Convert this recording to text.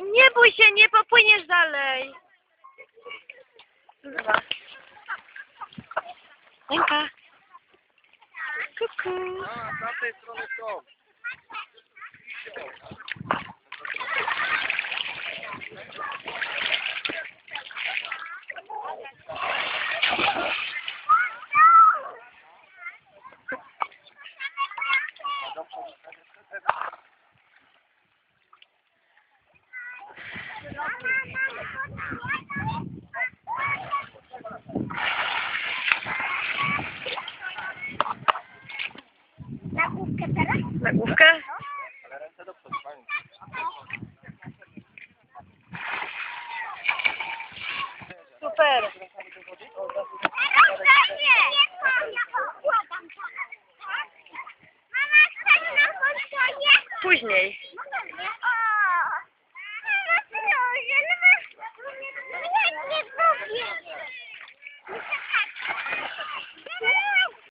nie bój się, nie popłyniesz dalej. Ręka. Kuku. A, z tamtej strony są. Na główkę teraz? Na główkę? Super. Później. Thank you.